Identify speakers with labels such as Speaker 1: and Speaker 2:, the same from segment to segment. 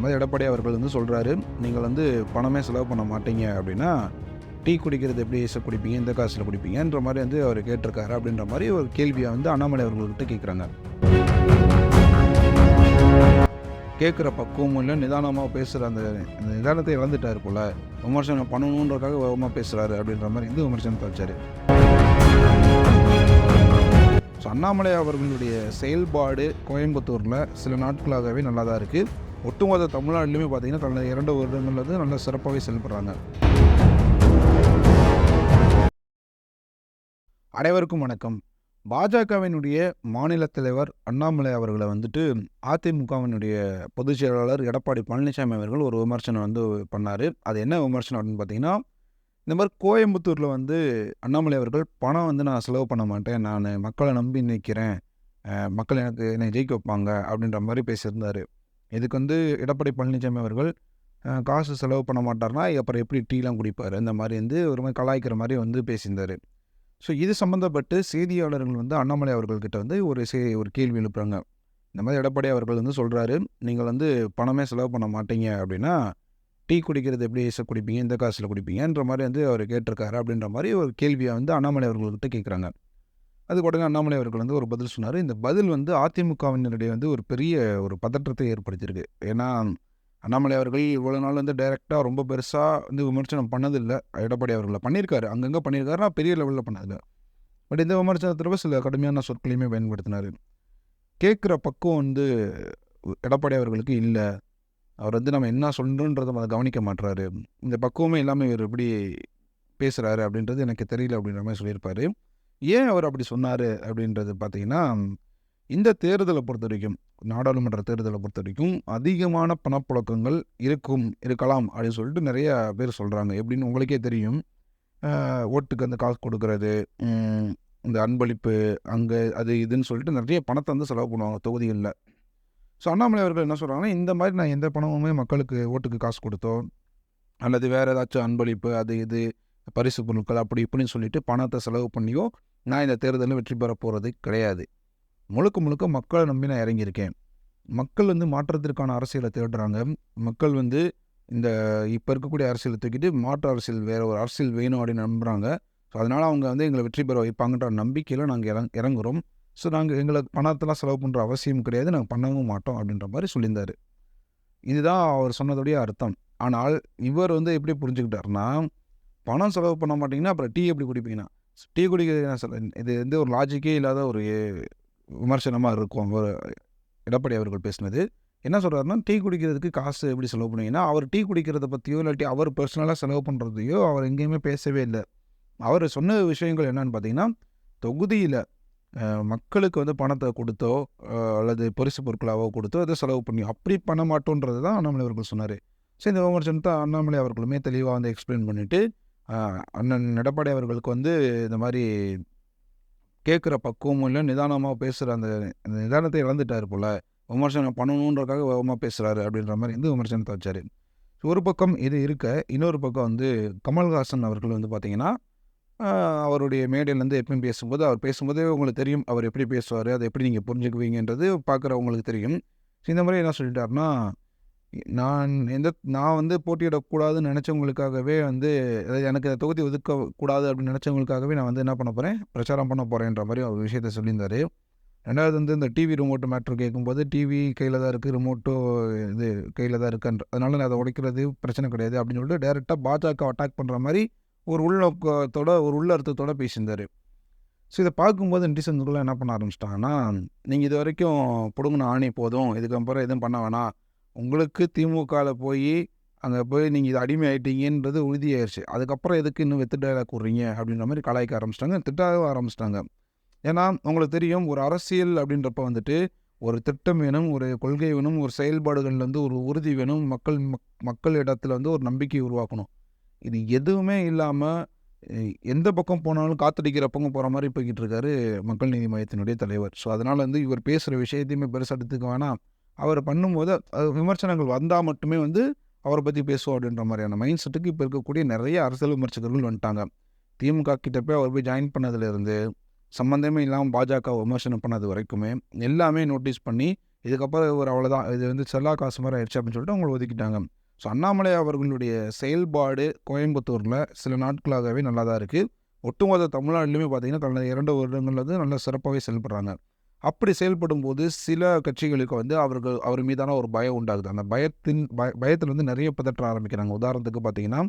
Speaker 1: மாதிரி எடப்பாடி அவர்கள் வந்து சொல்கிறாரு நீங்கள் வந்து பணமே செலவு பண்ண மாட்டீங்க அப்படின்னா டீ குடிக்கிறது எப்படி ச- குடிப்பீங்க இந்த காசில் குடிப்பீங்கன்ற மாதிரி வந்து அவர் கேட்டிருக்காரு அப்படின்ற மாதிரி ஒரு கேள்வியை வந்து அண்ணாமலை அவர்கள்கிட்ட கேட்குறாங்க. கேட்குற பக்குவமும் இல்லை நிதானமாக பேசுகிற அந்த அந்த நிதானத்தை இழந்துட்டார் போல விமர்சனம் பண்ணணுன்றக்காக வேகமாக பேசுகிறாரு அப்படின்ற மாதிரி வந்து விமர்சனத்தை வச்சார். ஸோ அண்ணாமலை அவர்களுடைய செயல்பாடு கோயம்புத்தூரில் சில நாட்களாகவே நல்லா தான் இருக்குது ஒட்டுமொத்த தமிழ்நாட்டிலுமே பார்த்திங்கன்னா கடந்த இரண்டு வருடங்கள் வந்து நல்ல சிறப்பாகவே செயல்படுறாங்க. அனைவருக்கும் வணக்கம். பாஜகவினுடைய மாநில தலைவர் அண்ணாமலை அவர்களை வந்துட்டு அதிமுகவினுடைய பொதுச் செயலாளர் எடப்பாடி பழனிசாமி அவர்கள் ஒரு விமர்சனம் வந்து பண்ணார். அது என்ன விமர்சனம் அப்படின்னு பார்த்தீங்கன்னா இந்த மாதிரி கோயம்புத்தூரில் வந்து அண்ணாமலை அவர்கள் பணம் வந்து நான் செலவு பண்ண மாட்டேன் நான் மக்களை நம்பி நிற்கிறேன் மக்கள் எனக்கு என்னை ஜெயிக்க வைப்பாங்க அப்படின்ற மாதிரி பேசியிருந்தார். இதுக்கு வந்து எடப்பாடி பழனிசாமி அவர்கள் காசு செலவு பண்ண மாட்டார்னா அப்புறம் எப்படி டீலாம் குடிப்பார்? இந்த மாதிரி வந்து ஒரு மாதிரி கலாய்க்கிற மாதிரி வந்து பேசியிருந்தார். ஸோ இது சம்மந்தப்பட்டு செய்தியாளர்கள் வந்து அண்ணாமலை அவர்கள்கிட்ட வந்து ஒரு சே ஒரு கேள்வி எழுப்புறாங்க. இந்த மாதிரி எடப்பாடி அவர்கள் வந்து சொல்கிறாரு நீங்கள் வந்து பணமே செலவு பண்ண மாட்டீங்க அப்படின்னா டீ குடிக்கிறது எப்படி குடிப்பீங்க? இந்த காசில் குடிப்பீங்கன்ற மாதிரி வந்து அவர் கேட்டிருக்காரு அப்படின்ற மாதிரி ஒரு கேள்வியை வந்து அண்ணாமலை அவர்கள்கிட்ட கேட்குறாங்க. அதுக்கு உடனே அண்ணாமலை அவர்கள் வந்து ஒரு பதில் சொன்னார். இந்த பதில் வந்து அதிமுகவினருடைய வந்து ஒரு பெரிய ஒரு பதற்றத்தை ஏற்படுத்தியிருக்கு. ஏன்னா அண்ணாமலை அவர்கள் இவ்வளோ நாள் வந்து டைரெக்டாக ரொம்ப பெருசாக வந்து விமர்சனம் பண்ணதில்லை. எடப்பாடி அவர்களை பண்ணியிருக்காரு. அங்கங்கே பண்ணியிருக்காரு நான் பெரிய லெவலில் பண்ணதில்லை. பட் இந்த விமர்சனத்தில் சில கடுமையான சொற்களையுமே பயன்படுத்தினார். கேட்குற பக்குவம் வந்து எடப்பாடி அவர்களுக்கு இல்லை. அவர் வந்து நம்ம என்ன சொல்கிறோன்றதை அதை கவனிக்க மாட்டுறாரு இந்த பக்குவமே இல்லாமல் இவர் எப்படி பேசுகிறாரு அப்படின்றது எனக்கு தெரியல அப்படின்ற மாதிரி சொல்லியிருப்பாரு. ஏன் அவர் அப்படி சொன்னார் அப்படின்றது பார்த்தீங்கன்னா இந்த தேர்தலை பொறுத்த வரைக்கும் நாடாளுமன்ற தேர்தலை பொறுத்த வரைக்கும் அதிகமான பணப்புழக்கங்கள் இருக்கும் இருக்கலாம் அப்படின்னு சொல்லிட்டு நிறைய பேர் சொல்கிறாங்க எப்படின்னு உங்களுக்கே தெரியும். ஓட்டுக்கு அந்த காசு கொடுக்கறது இந்த அன்பளிப்பு அங்கே அது இதுன்னு சொல்லிட்டு நிறைய பணத்தை வந்து செலவு பண்ணுவாங்க தொகுதிகளில். ஸோ அண்ணாமலை அவர்கள் என்ன சொல்கிறாங்கன்னா இந்த மாதிரி நான் எந்த பணமுமே மக்களுக்கு ஓட்டுக்கு காசு கொடுத்தோ அல்லது வேறு ஏதாச்சும் அன்பளிப்பு அது இது பரிசு பொருட்கள் அப்படி இப்படின்னு சொல்லிட்டு பணத்தை செலவு பண்ணியோ நான் இந்த தேர்தலில் வெற்றி பெற போகிறது கிடையாது. முழுக்க முழுக்க மக்களை நம்பி நான் இறங்கியிருக்கேன். மக்கள் வந்து மாற்றத்திற்கான அரசியலை தேடுறாங்க. மக்கள் வந்து இந்த இப்போ இருக்கக்கூடிய அரசியலை தூக்கிட்டு மாற்று அரசியல் வேறு ஒரு அரசியல் வேணும் அப்படின்னு நம்புகிறாங்க ஸோ அதனால் அவங்க வந்து எங்களை வெற்றி பெற வைப்பாங்கன்ற நம்பிக்கையில் நாங்கள் இறங் இறங்குறோம். ஸோ நாங்கள் எங்களுக்கு பணத்தெல்லாம் செலவு பண்ணுற அவசியம் கிடையாது. நாங்கள் பண்ணவும் மாட்டோம் அப்படின்ற மாதிரி சொல்லியிருந்தார். இதுதான் அவர் சொன்னதுடைய அர்த்தம். ஆனால் இவர் வந்து எப்படி புரிஞ்சுக்கிட்டாருன்னா பணம் செலவு பண்ண மாட்டிங்கன்னா அப்புறம் டீ எப்படி குடிப்பீங்கன்னா? டீ குடிக்கிறது என்ன சொல்ல இது வந்து ஒரு லாஜிக்கே இல்லாத ஒரு விமர்சனமாக இருக்கும். அவர் எடப்பாடி அவர்கள் பேசினது. என்ன சொல்கிறாருன்னா டீ குடிக்கிறதுக்கு காசு எப்படி செலவு பண்ணுவீங்கன்னா அவர் டீ குடிக்கிறத பற்றியோ இல்லாட்டி அவர் பர்சனலாக செலவு பண்ணுறதையோ அவர் எங்கேயுமே பேசவே இல்லை. அவர் சொன்ன விஷயங்கள் என்னன்னு பார்த்தீங்கன்னா தொகுதியில் மக்களுக்கு வந்து பணத்தை கொடுத்தோ அல்லது பரிசு பொருட்களாவோ கொடுத்தோ அதை செலவு பண்ணி அப்படி பண்ண மாட்டோன்றது தான் அண்ணாமலை அவர்கள் சொன்னார். சரி இந்த விமர்சனத்தை அண்ணாமலை அவர்களுமே தெளிவாக வந்து எக்ஸ்பிளைன் பண்ணிவிட்டு அண்ணன் எடப்பாடி அவர்களுக்கு வந்து இந்த மாதிரி கேட்குற பக்குவமும் இல்லை நிதானமாக பேசுகிற அந்த அந்த நிதானத்தை இழந்துட்டார் போல. விமர்சனம் பண்ணணுன்றக்காக வேகமாக பேசுகிறாரு அப்படின்ற மாதிரி வந்து விமர்சனத்தை வச்சார். ஒரு பக்கம் இது இருக்க இன்னொரு பக்கம் வந்து கமல்ஹாசன் அவர்கள் வந்து பார்த்தீங்கன்னா அவருடைய மேடையிலேருந்து எப்பயும் பேசும்போது அவர் பேசும்போதே உங்களுக்கு தெரியும் அவர் எப்படி பேசுவார் அதை எப்படி நீங்கள் புரிஞ்சுக்குவீங்கன்றது பார்க்குறவங்களுக்கு தெரியும். ஸோ இந்த மாதிரி என்ன சொல்லிட்டாருன்னா நான் எந்த நான் வந்து போட்டியிடக்கூடாதுன்னு நினச்சவங்களுக்காகவே வந்து அதாவது எனக்கு இந்த தொகுதி ஒதுக்கக்கூடாது அப்படின்னு நினச்சவங்களுக்காகவே நான் வந்து என்ன பண்ண போகிறேன் பிரச்சாரம் பண்ண போகிறேன்ற மாதிரி ஒரு விஷயத்த சொல்லியிருந்தார். ரெண்டாவது வந்து இந்த டிவி ரிமோட் மேட்ரு கேட்கும்போது டிவி கையில் தான் இருக்குது ரிமோட்டோ இது கையில் தான் இருக்குன்ற அதனால் நான் அதை உடைக்கிறது பிரச்சனை கிடையாது அப்படின்னு சொல்லிட்டு டேரெக்டாக பாஜக அட்டாக் பண்ணுற மாதிரி ஒரு உள்நோக்கத்தோட ஒரு உள்ளர்த்தத்தோட பேசியிருந்தார். ஸோ இதை பார்க்கும்போது நெட்டிசன்குள்ளே என்ன பண்ண ஆரம்பிச்சிட்டாங்கன்னா நீங்கள் இது வரைக்கும் பிடுங்கின ஆணி போதும் இதுக்கப்புறம் எதுவும் பண்ண வேணாம். உங்களுக்கு திமுகவில் போய் அங்கே போய் நீங்கள் இது அடிமை ஆகிட்டீங்கன்றது உறுதியாயிருச்சு. அதுக்கப்புறம் எதுக்கு இன்னும் வெத்து டைலாக் விட்றீங்க அப்படின்ற மாதிரி கலாய்க்க ஆரம்பிச்சிட்டாங்க. திட்டாக ஆரம்பிச்சிட்டாங்க. ஏன்னா உங்களுக்கு தெரியும் ஒரு அரசியல் அப்படின்றப்ப வந்துட்டு ஒரு திட்டம் வேணும் ஒரு கொள்கை வேணும் ஒரு செயல்பாடுகளில் வந்து ஒரு உறுதி வேணும். மக்கள் மக் மக்கள் இடத்துல வந்து ஒரு நம்பிக்கை உருவாக்கணும். இது எதுவுமே இல்லாமல் எந்த பக்கம் போனாலும் காத்தடிக்கிற பக்கம் போகிற மாதிரி போய்கிட்டு இருக்காரு மக்கள் நீதி மையத்தினுடைய தலைவர். ஸோ அதனால் வந்து இவர் பேசுகிற விஷயத்தையுமே பெருசாக எடுத்துக்க வேணாம். அவர் பண்ணும்போது அது விமர்சனங்கள் வந்தால் மட்டுமே வந்து அவரை பற்றி பேசுவோம் அப்படின்ற மாதிரியான மைண்ட் செட்டுக்கு இப்போ இருக்கக்கூடிய நிறைய அரசியல் விமர்சகர்கள் வந்துட்டாங்க. திமுக கிட்ட போய் அவர் போய் ஜாயின் பண்ணதுலேருந்து சம்மந்தமே இல்லாமல் பாஜக விமர்சனம் பண்ணது வரைக்குமே எல்லாமே நோட்டீஸ் பண்ணி இதுக்கப்புறம் இவர் அவ்வளோதான் இது வந்து செல்லா காசு மாதிரி ஆயிடுச்சு அப்படின்னு சொல்லிட்டு அவங்களை ஒதுக்கிட்டாங்க. ஸோ அண்ணாமலை அவர்களுடைய செயல்பாடு கோயம்புத்தூரில் சில நாட்களாகவே நல்லா தான் இருக்குது ஒட்டுமொத்த தமிழ்நாட்டிலுமே பார்த்தீங்கன்னா கடந்த இரண்டு வருடங்கள் வந்து நல்லா சிறப்பாகவே செயல்படுறாங்க. அப்படி செயல்படும் போது சில கட்சிகளுக்கு வந்து அவர்கள் அவர் மீதான ஒரு பயம் உண்டாகுது. அந்த பயத்தின் பய பயத்தில் வந்து நிறைய பதற்ற ஆரம்பிக்கிறாங்க. உதாரணத்துக்கு பார்த்தீங்கன்னா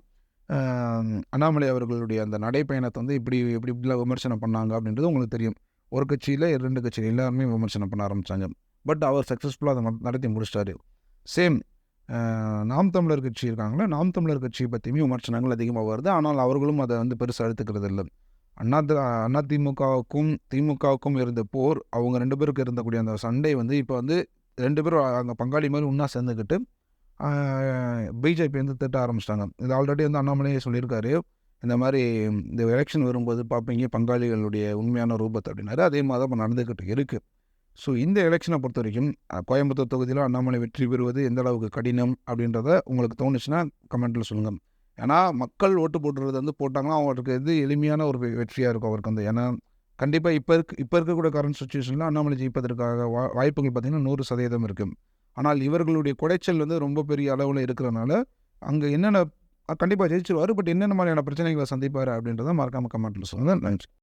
Speaker 1: அண்ணாமலை அவர்களுடைய அந்த நடைப்பயணத்தை வந்து இப்படி இப்படி இப்படிலாம் விமர்சனம் பண்ணாங்க அப்படின்றது உங்களுக்கு தெரியும். ஒரு கட்சியில் ரெண்டு கட்சியில் எல்லாருமே விமர்சனம் பண்ண ஆரம்பித்தாங்க பட் அவர் சக்ஸஸ்ஃபுல்லாக அதை நடத்தி முடிச்சிட்டாரு. சேம் நாம் தமிழர் கட்சி இருக்காங்களே நாம் தமிழர் கட்சியை பற்றியுமே விமர்சனங்கள் அதிகமாக வருது. ஆனால் அவர்களும் அதை வந்து பெருசாக எடுத்துக்கிறது இல்லை அண்ணா தி- அண்ணா திமுகவுக்கும் திமுகவுக்கும் இருந்த போர் அவங்க ரெண்டு பேருக்கு இருந்தக்கூடிய அந்த சண்டை வந்து இப்போ வந்து ரெண்டு பேரும் அங்கே பங்காளி மாதிரி ஒன்றா சேர்ந்துக்கிட்டு பிஜேபி வந்து திட்ட ஆரம்பிச்சிட்டாங்க. இது ஆல்ரெடி வந்து அண்ணாமலையே சொல்லியிருக்காரு. இந்த மாதிரி இந்த எலெக்ஷன் வரும்போது பார்ப்பீங்க பங்காளிகளுடைய உண்மையான ரூபத்தை அப்படின்னாரு. அதே மாதிரி தான் இப்போ நடந்துக்கிட்டு இருக்குது ஸோ இந்த எலெக்ஷனை பொறுத்த வரைக்கும் கோயம்புத்தூர் தொகுதியில் அண்ணாமலை வெற்றி பெறுவது எந்த அளவுக்கு கடினம் அப்படின்றத உங்களுக்கு தோணுச்சுன்னா கமெண்ட்டில் சொல்லுங்கள் ஏன்னா மக்கள் ஓட்டு போட்டுறது வந்து போட்டாங்கன்னா அவருக்கு இது எளிமையான ஒரு வெற்றியாக இருக்கும் அவருக்கு வந்து. ஏன்னா கண்டிப்பாக இப்போ இருக்க இப்போ இருக்கக்கூடிய கரண்ட் சுச்சுவேஷனில் அண்ணாமலை ஜெயிப்பதற்காக வா வாய்ப்புகள் பார்த்திங்கன்னா நூறு சதவீதம் இருக்குது ஆனால் இவர்களுடைய குடைச்சல் வந்து ரொம்ப பெரிய அளவில் இருக்கிறனால அங்கே என்னென்ன கண்டிப்பாக ஜெயிச்சிருவார் பட் என்னென்ன மாதிரியான பிரச்சனைகளை சந்திப்பார் அப்படின்றத மறக்காமல் கமெண்ட்டில் சொல்லுங்கள் நன்றி.